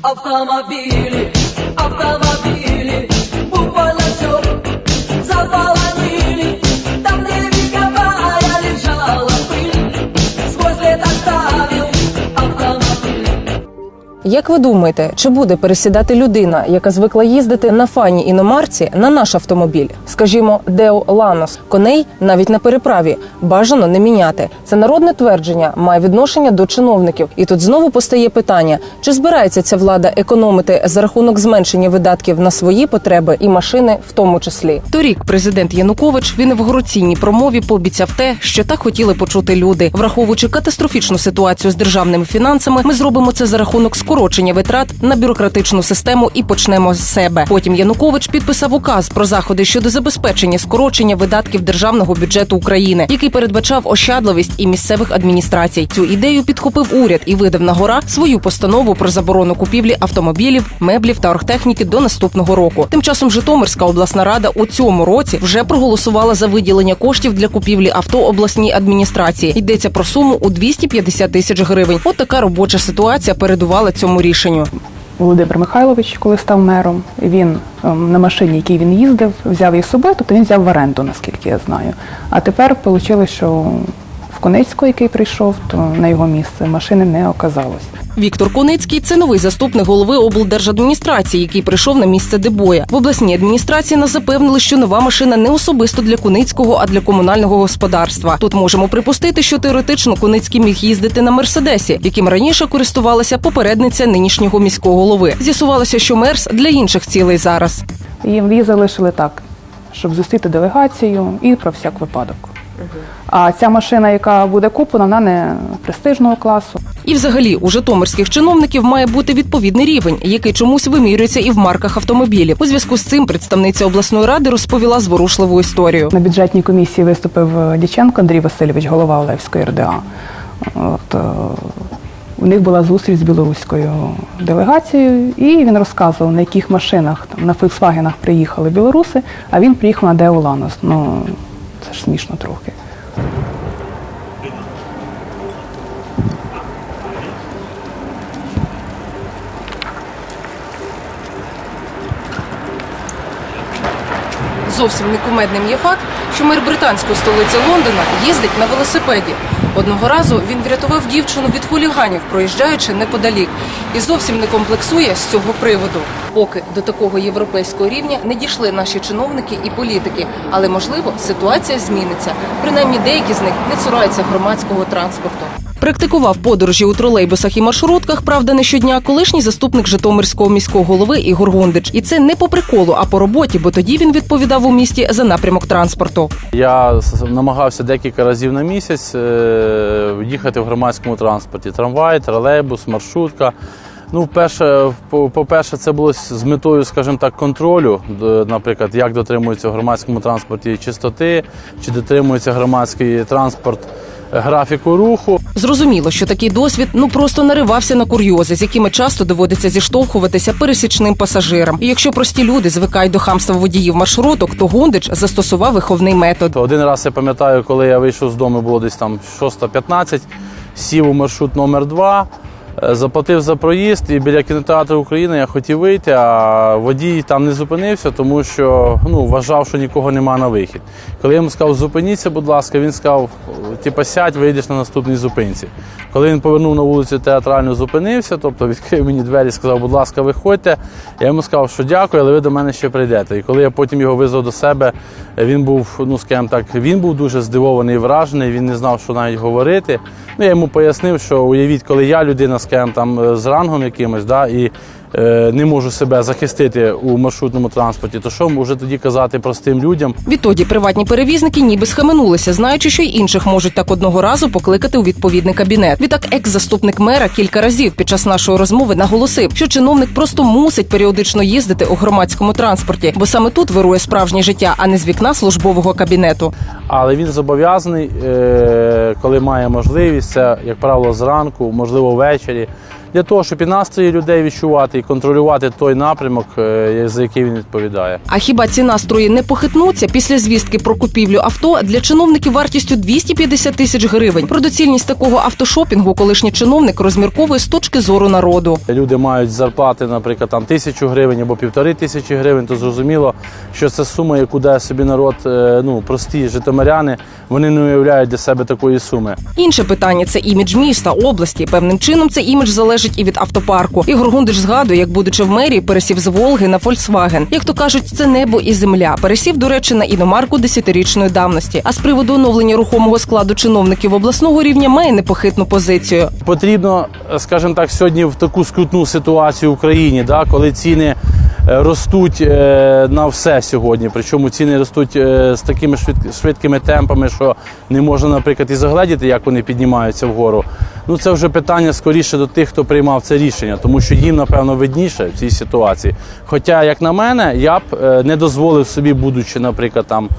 Автомобили, автомобили, буквально все заполонили. Як ви думаєте, чи буде пересідати людина, яка звикла їздити на фані іномарці на наш автомобіль? Скажімо, Део Ланос, коней навіть на переправі бажано не міняти. Це народне твердження має відношення до чиновників. І тут знову постає питання: чи збирається ця влада економити за рахунок зменшення видатків на свої потреби і машини, в тому числі? Торік президент Янукович в інавгураційній промові пообіцяв те, що так хотіли почути люди, враховуючи катастрофічну ситуацію з державними фінансами. Ми зробимо це за рахунок скорочення витрат на бюрократичну систему і почнемо з себе. Потім Янукович підписав указ про заходи щодо забезпечення скорочення видатків державного бюджету України, який передбачав ощадливість і місцевих адміністрацій. Цю ідею підхопив уряд і видав на гора свою постанову про заборону купівлі автомобілів, меблів та оргтехніки до наступного року. Тим часом Житомирська обласна рада у цьому році вже проголосувала за виділення коштів для купівлі авто обласній адміністрації. Йдеться про суму у 250 тисяч гривень. От така робоча ситуація передувала цьому рішенню. Володимир Михайлович, коли став мером, він ем, на машині, якій він їздив, взяв її з собою, тобто він взяв в оренду, наскільки я знаю. А тепер вийшло, що в який прийшов, то на його місце машини не оказалось. Віктор Куницький це новий заступник голови облдержадміністрації, який прийшов на місце дебоя. В обласній адміністрації нас запевнили, що нова машина не особисто для Куницького, а для комунального господарства. Тут можемо припустити, що теоретично Куницький міг їздити на мерседесі, яким раніше користувалася попередниця нинішнього міського голови. З'ясувалося, що мерс для інших цілей зараз. І її залишили так, щоб зустріти делегацію і про всяк випадок. А ця машина, яка буде куплена, вона не престижного класу. І, взагалі, у житомирських чиновників має бути відповідний рівень, який чомусь вимірюється і в марках автомобілів. У зв'язку з цим представниця обласної ради розповіла зворушливу історію. На бюджетній комісії виступив е, Дяченко Андрій Васильович, голова Олевської РДА. От, е, у них була зустріч з білоруською делегацією, і він розказував, на яких машинах там, на Фольксвагенах приїхали білоруси, а він приїхав на Део Ланос. Ну, це ж смішно трохи. Зовсім не кумедним є факт, що мер британської столиці Лондона їздить на велосипеді. Одного разу він врятував дівчину від хуліганів, проїжджаючи неподалік, і зовсім не комплексує з цього приводу. Поки до такого європейського рівня не дійшли наші чиновники і політики, але можливо ситуація зміниться. Принаймні деякі з них не цураються громадського транспорту. Практикував подорожі у тролейбусах і маршрутках, правда, не щодня, колишній заступник Житомирського міського голови Ігор Гундич. І це не по приколу, а по роботі, бо тоді він відповідав у місті за напрямок транспорту. Я намагався декілька разів на місяць е, їхати в громадському транспорті: трамвай, тролейбус, маршрутка. Ну, перше, по- по-перше, це було з метою, скажімо так, контролю, наприклад, як дотримується в громадському транспорті чистоти, чи дотримується громадський транспорт графіку руху. Зрозуміло, що такий досвід ну просто наривався на курйози, з якими часто доводиться зіштовхуватися пересічним пасажирам. І якщо прості люди звикають до хамства водіїв маршруток, то Гундич застосував виховний метод. Один раз я пам'ятаю, коли я вийшов з дому, було десь там 6.15, сів у маршрут номер 2 е, заплатив за проїзд і біля кінотеатру України я хотів вийти, а водій там не зупинився, тому що ну, вважав, що нікого нема на вихід. Коли я йому сказав, зупиніться, будь ласка, він сказав, типа сядь, вийдеш на наступній зупинці. Коли він повернув на вулицю театрально зупинився, тобто відкрив мені двері, сказав, будь ласка, виходьте. Я йому сказав, що дякую, але ви до мене ще прийдете. І коли я потім його визвав до себе, він був, ну скажімо так, він був дуже здивований вражений, він не знав, що навіть говорити. Ну, я йому пояснив, що уявіть, коли я людина, скажімо, там е, з рангом якимось, да, і не можу себе захистити у маршрутному транспорті, то що може тоді казати простим людям? Відтоді приватні перевізники ніби схаменулися, знаючи, що й інших можуть так одного разу покликати у відповідний кабінет. Відтак, екс-заступник мера кілька разів під час нашої розмови наголосив, що чиновник просто мусить періодично їздити у громадському транспорті, бо саме тут вирує справжнє життя, а не з вікна службового кабінету. Але він зобов'язаний, е, коли має можливість, це, як правило, зранку, можливо, ввечері, для того, щоб і настрої людей відчувати, і контролювати той напрямок, е, за який він відповідає. А хіба ці настрої не похитнуться після звістки про купівлю авто для чиновників вартістю 250 тисяч гривень? Про доцільність такого автошопінгу колишній чиновник розмірковує з точки зору народу. Люди мають зарплати, наприклад, там тисячу гривень або півтори тисячі гривень, то зрозуміло, що це сума, яку дає собі народ, е, ну прості житомиряни, вони не уявляють для себе такої суми. Інше питання це імідж міста, області. Певним чином цей імідж залежить і від автопарку. Ігор Гундиш згадує, як будучи в мерії, пересів з Волги на Фольксваген. Як то кажуть, це небо і земля. Пересів, до речі, на іномарку десятирічної давності. А з приводу оновлення рухомого складу чиновників обласного рівня має непохитну позицію. Потрібно, скажімо так, сьогодні в таку скрутну ситуацію в Україні, да, коли ціни ростуть е, на все сьогодні. Причому ціни ростуть е, з такими швидк- швидкими темпами, що не можна, наприклад, і загледіти, як вони піднімаються вгору. Ну це вже питання скоріше до тих, хто приймав це рішення, тому що їм, напевно, видніше в цій ситуації. Хоча, як на мене, я б е, не дозволив собі, будучи, наприклад, там е,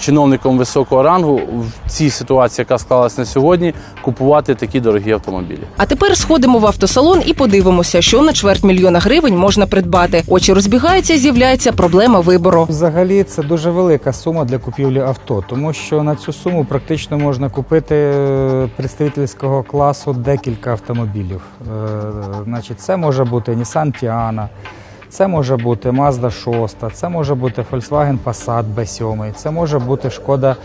чиновником високого рангу в цій ситуації, яка склалась на сьогодні, купувати такі дорогі автомобілі. А тепер сходимо в автосалон і подивимося, що на чверть мільйона гривень можна придбати. Очі розбігаються, з'являється проблема вибору. Взагалі це дуже велика сума для купівлі авто, тому що на цю суму практично можна купити е, представительського класу декілька автомобілів. Е, Значить, це може бути Nissan Tiana, це може бути Mazda 6, це може бути Volkswagen Passat B7, це може бути Шкода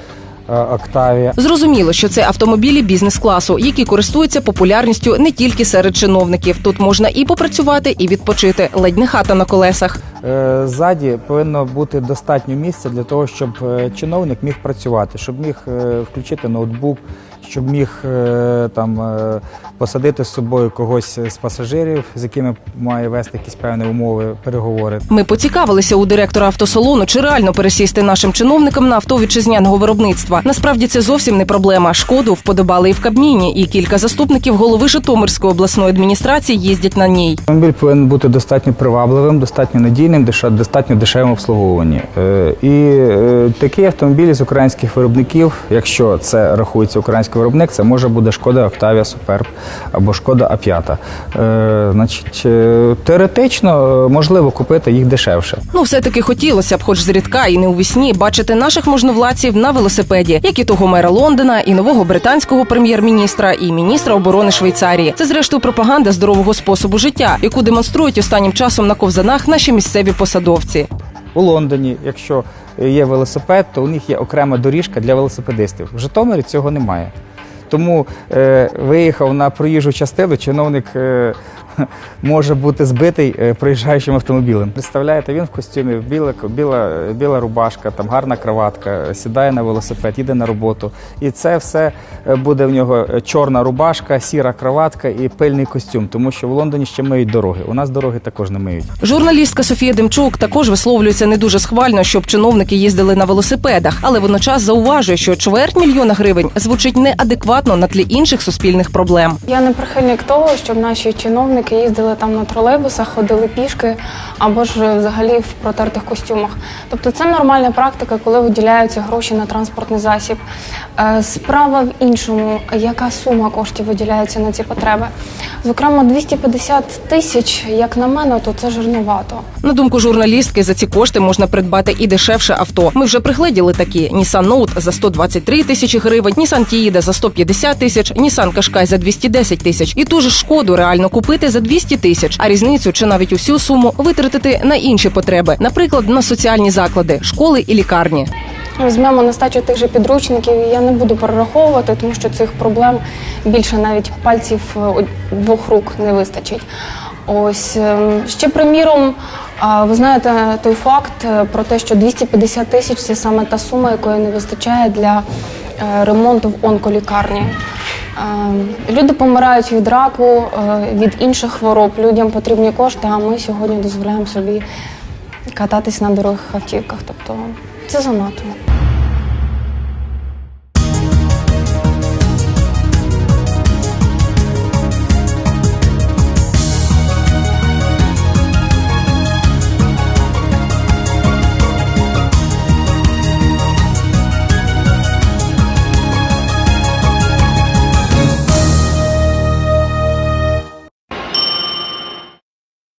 Октаві. Зрозуміло, що це автомобілі бізнес-класу, які користуються популярністю не тільки серед чиновників. Тут можна і попрацювати, і відпочити. Ледь не хата на колесах. Е, Ззаді повинно бути достатньо місця для того, щоб е, чиновник міг працювати, щоб міг е, включити ноутбук, щоб міг там посадити з собою когось з пасажирів, з якими має вести якісь певні умови, переговори. Ми поцікавилися у директора автосалону, чи реально пересісти нашим чиновникам на авто вітчизняного виробництва. Насправді це зовсім не проблема. Шкоду вподобали і в Кабміні, і кілька заступників голови Житомирської обласної адміністрації їздять на ній. Автомобіль повинен бути достатньо привабливим, достатньо надійним, деш- достатньо дешевим обслуговуванні. Е, І е, такі автомобілі з українських виробників, якщо це рахується український виробник, це може бути шкода Octavia Superb або шкода А5. Е, Значить, теоретично можливо купити їх дешевше. Ну, все таки хотілося б, хоч зрідка і не у вісні, бачити наших можновладців на велосипеді, як і того мера Лондона, і нового британського прем'єр-міністра, і міністра оборони Швейцарії. Це зрештою пропаганда здорового способу життя, яку демонструють останнім часом на ковзанах наші місцеві посадовці. У Лондоні, якщо є велосипед, то у них є окрема доріжка для велосипедистів. В Житомирі цього немає. Тому е, виїхав на проїжджу частину, чиновник е, може бути збитий е, проїжджаючим автомобілем. Представляєте, він в костюмі, біла, біла, біла рубашка, там гарна краватка, сідає на велосипед, їде на роботу. І це все е, буде в нього е, чорна рубашка, сіра краватка і пильний костюм, тому що в Лондоні ще миють дороги. У нас дороги також не миють. Журналістка Софія Демчук також висловлюється не дуже схвально, щоб чиновники їздили на велосипедах, але водночас зауважує, що чверть мільйона гривень звучить неадекватно на тлі інших суспільних проблем. Я не прихильник того, щоб наші чиновники їздили там на тролейбусах, ходили пішки або ж взагалі в протертих костюмах. Тобто це нормальна практика, коли виділяються гроші на транспортний засіб. Е, Справа в іншому, яка сума коштів виділяється на ці потреби. Зокрема, 250 тисяч, як на мене, то це жирновато. На думку журналістки, за ці кошти можна придбати і дешевше авто. Ми вже пригледіли такі: Nissan Note за 123 тисячі гривень, Nissan Tiida за 150 тисяч, Nissan Qashqai за 210 тисяч. І ту ж шкоду реально купити за 200 тисяч, а різницю чи навіть усю суму витратити на інші потреби, наприклад, на соціальні заклади, школи і лікарні. Візьмемо нестачу тих же підручників, я не буду перераховувати, тому що цих проблем більше навіть пальців е, двох рук не вистачить. Ось ем, ще приміром, ви знаєте той факт е, про те, що 250 тисяч це саме та сума, якої не вистачає для е, ремонту в онколікарні. Люди помирають від раку, е, від інших хвороб. Людям потрібні кошти, а ми сьогодні дозволяємо собі кататись на дорогих автівках. Тобто це занадто.